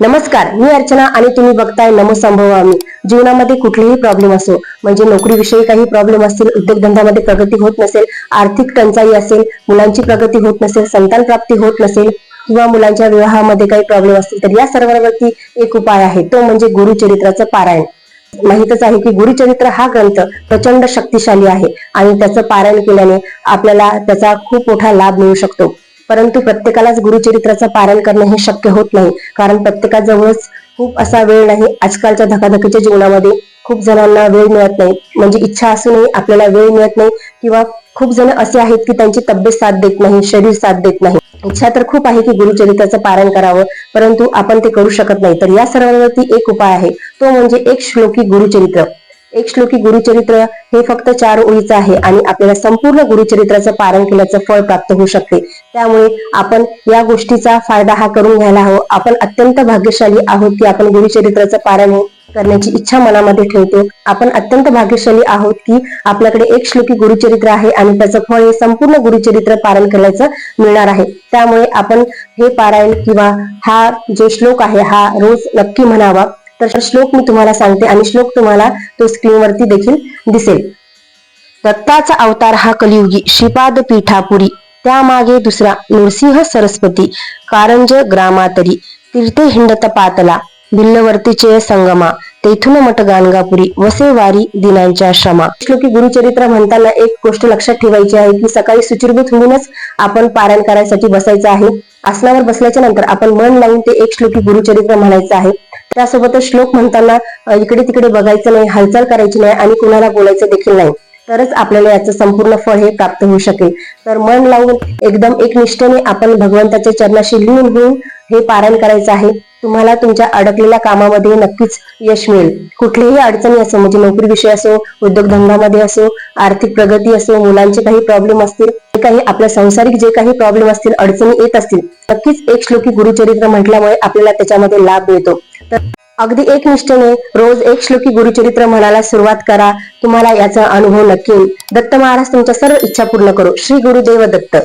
नमस्कार मी अर्चना आणि तुम्ही बघताय नमसंभव आम्ही. जीवनामध्ये कुठलेही प्रॉब्लेम असो म्हणजे नोकरीविषयी काही प्रॉब्लेम असतील उद्योगधंद्यामध्ये प्रगती होत नसेल आर्थिक टंचाई असेल मुलांची प्रगती होत नसेल संतान प्राप्ती होत नसेल किंवा मुलांच्या विवाहामध्ये काही प्रॉब्लेम असतील तर या सर्वांवरती एक उपाय आहे. तो म्हणजे गुरुचरित्राचं पारायण. माहितच आहे की गुरुचरित्र हा ग्रंथ प्रचंड शक्तिशाली आहे आणि त्याचं पारायण केल्याने आपल्याला त्याचा खूप मोठा लाभ मिळू शकतो. परंतु प्रत्येकालाच गुरुचरित्राचं पारण करणं हे शक्य होत नाही. कारण प्रत्येकाजवळच खूप असा वेळ नाही. आजकालच्या धकाधकीच्या जीवनामध्ये खूप जणांना वेळ मिळत नाही. म्हणजे इच्छा असूनही आपल्याला वेळ मिळत नाही किंवा खूप जण असे आहेत की त्यांची तब्येत साथ देत नाही शरीर साथ देत नाही. इच्छा तर खूप आहे की गुरुचरित्राचं पारण करावं परंतु आपण ते करू शकत नाही. तर या सर्वांवरती एक उपाय आहे. तो म्हणजे एक श्लोकी गुरुचरित्र. एक श्लोकी गुरुचरित्र हे फक्त चार ओळीचं आहे आणि आपल्याला संपूर्ण गुरुचरित्राचं पारण केल्याचं फळ प्राप्त होऊ शकते. त्यामुळे आपण या गोष्टीचा फायदा हा करून घ्यायला हवं. आपण अत्यंत भाग्यशाली आहोत की आपण गुरुचरित्राचं पारण करण्याची इच्छा मनामध्ये ठेवतो. आपण अत्यंत भाग्यशाली आहोत की आपल्याकडे एक श्लोकी गुरुचरित्र आहे आणि त्याचं फळ हे संपूर्ण गुरुचरित्र पारण केल्याचं मिळणार आहे. त्यामुळे आपण हे पारायण किंवा हा जो श्लोक आहे हा रोज नक्की म्हणावा. तर श्लोक मी तुम्हाला सांगते आणि श्लोक तुम्हाला तो स्क्रीनवरती देखील दिसेल. दत्ताचा अवतार हा कलियुगी श्रीपाद पीठापुरी त्यामागे दुसरा नृसिंह सरस्वती कारंज ग्रामातरी तीर्थे हिंडत पातला भिल्लवर्तीचे संगमा तेथून मठ गाणगापुरी वसे वारी दिनांच्या श्रमा श्लोकी गुरुचरित्र म्हणताना एक गोष्ट लक्षात ठेवायची आहे की सकाळी सुचिरभूत होऊनच आपण पारायण करायसाठी बसायचं आहे. आसनावर बसल्याच्या नंतर आपण मन लावून ते एक श्लोकी गुरुचरित्र म्हणायचं आहे. त्यासोबतच श्लोक म्हणताना इकडे तिकडे बघायचं नाही हालचाल करायची नाही आणि कुणाला बोलायचं देखील नाही. तरच आपल्याला याचं संपूर्ण फळ हे प्राप्त होऊ शकेल. तर मन लावून एकदम एक निष्ठेने आपण भगवंताच्या चरणाशी लीन होऊन हे पारायण करायचं आहे. तुम्हाला तुमच्या अडकलेल्या कामामध्ये नक्कीच यश मिळेल. कुठलीही अडचणी असो म्हणजे नोकरी विषय असो उद्योगधंद्यामध्ये असो आर्थिक प्रगती असो मुलांचे काही प्रॉब्लेम असतील काही आपल्या संसारिक जे काही प्रॉब्लेम असतील अडचणी येत असतील नक्कीच एक श्लोकी गुरुचरित्र म्हटल्यामुळे आपल्याला त्याच्यामध्ये लाभ मिळतो. तर अगदी एक निष्ठेने रोज एक श्लोकी गुरुचरित्र म्हणायला सुरुवात करा. तुम्हाला याचा अनुभव नक्की दत्त महाराज तुमच्या सर्व इच्छा पूर्ण करू. श्री गुरुदेव दत्त.